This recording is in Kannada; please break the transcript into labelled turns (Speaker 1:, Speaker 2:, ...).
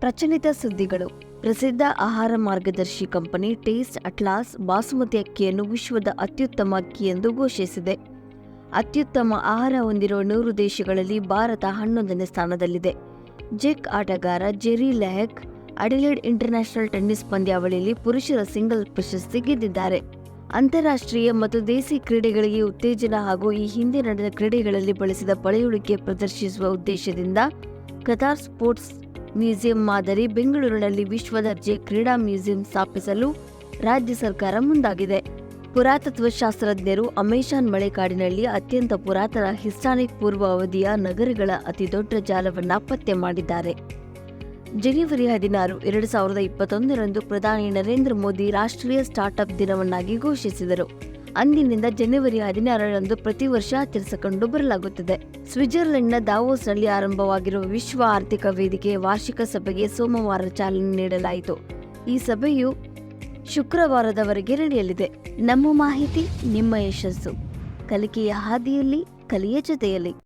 Speaker 1: ಪ್ರಚಲಿತ ಸುದ್ದಿಗಳು. ಪ್ರಸಿದ್ಧ ಆಹಾರ ಮಾರ್ಗದರ್ಶಿ ಕಂಪನಿ ಟೇಸ್ಟ್ ಅಟ್ಲಾಸ್ ಬಾಸುಮತಿ ಅಕ್ಕಿಯನ್ನು ವಿಶ್ವದ ಅತ್ಯುತ್ತಮ ಅಕ್ಕಿ ಎಂದು ಘೋಷಿಸಿದೆ. ಅತ್ಯುತ್ತಮ ಆಹಾರ ಹೊಂದಿರುವ ನೂರು ದೇಶಗಳಲ್ಲಿ ಭಾರತ ಹನ್ನೊಂದನೇ ಸ್ಥಾನದಲ್ಲಿದೆ. ಜೆಕ್ ಆಟಗಾರ Jiri Lehecka, Adelaide International tennis ಪಂದ್ಯಾವಳಿಯಲ್ಲಿ ಪುರುಷರ ಸಿಂಗಲ್ ಪ್ರಶಸ್ತಿ ಗೆದ್ದಿದ್ದಾರೆ. ಅಂತಾರಾಷ್ಟ್ರೀಯ ಮತ್ತು ದೇಸಿ ಕ್ರೀಡೆಗಳಿಗೆ ಉತ್ತೇಜನ ಹಾಗೂ ಈ ಹಿಂದೆ ನಡೆದ ಕ್ರೀಡೆಗಳಲ್ಲಿ ಬಳಸಿದ ಪಳೆಯುಳಿಕೆ ಪ್ರದರ್ಶಿಸುವ ಉದ್ದೇಶದಿಂದ ಕತಾರ್ ಸ್ಪೋರ್ಟ್ಸ್ ಮ್ಯೂಸಿಯಂ ಮಾದರಿ ಬೆಂಗಳೂರಿನಲ್ಲಿ ವಿಶ್ವದರ್ಜೆ ಕ್ರೀಡಾ ಮ್ಯೂಸಿಯಂ ಸ್ಥಾಪಿಸಲು ರಾಜ್ಯ ಸರ್ಕಾರ ಮುಂದಾಗಿದೆ. ಪುರಾತತ್ವ ಶಾಸ್ತ್ರಜ್ಞರು ಅಮೇಶಾನ್ ಮಳೆಕಾಡಿನಲ್ಲಿ ಅತ್ಯಂತ ಪುರಾತನ ಹಿಸ್ಟಾನಿಕ್ ಪೂರ್ವ ಅವಧಿಯ ನಗರಗಳ ಅತಿದೊಡ್ಡ ಜಾಲವನ್ನ ಪತ್ತೆ ಮಾಡಿದ್ದಾರೆ. ಜನವರಿ ಹದಿನಾರು, ಎರಡು ಸಾವಿರದ ಇಪ್ಪತ್ತೊಂದರಂದು ಪ್ರಧಾನಿ ನರೇಂದ್ರ ಮೋದಿ ರಾಷ್ಟ್ರೀಯ ಸ್ಟಾರ್ಟ್ಅಪ್ ದಿನವನ್ನಾಗಿ ಘೋಷಿಸಿದರು. ಅಂದಿನಿಂದ ಜನವರಿ ಹದಿನಾರರಂದು ಪ್ರತಿ ವರ್ಷ ಆಚರಿಸಿಕೊಂಡು ಬರಲಾಗುತ್ತದೆ. ಸ್ವಿಟ್ಜರ್ಲೆಂಡ್ನ ದಾವೋಸ್ನಲ್ಲಿ ಆರಂಭವಾಗಿರುವ ವಿಶ್ವ ಆರ್ಥಿಕ ವೇದಿಕೆಯ ವಾರ್ಷಿಕ ಸಭೆಗೆ ಸೋಮವಾರ ಚಾಲನೆ ನೀಡಲಾಯಿತು. ಈ ಸಭೆಯು ಶುಕ್ರವಾರದವರೆಗೆ ನಡೆಯಲಿದೆ. ನಮ್ಮ ಮಾಹಿತಿ, ನಿಮ್ಮ ಯಶಸ್ಸು. ಕಲಿಕೆಯ ಹಾದಿಯಲ್ಲಿ, ಕಲಿಯ ಜೊತೆಯಲ್ಲಿ.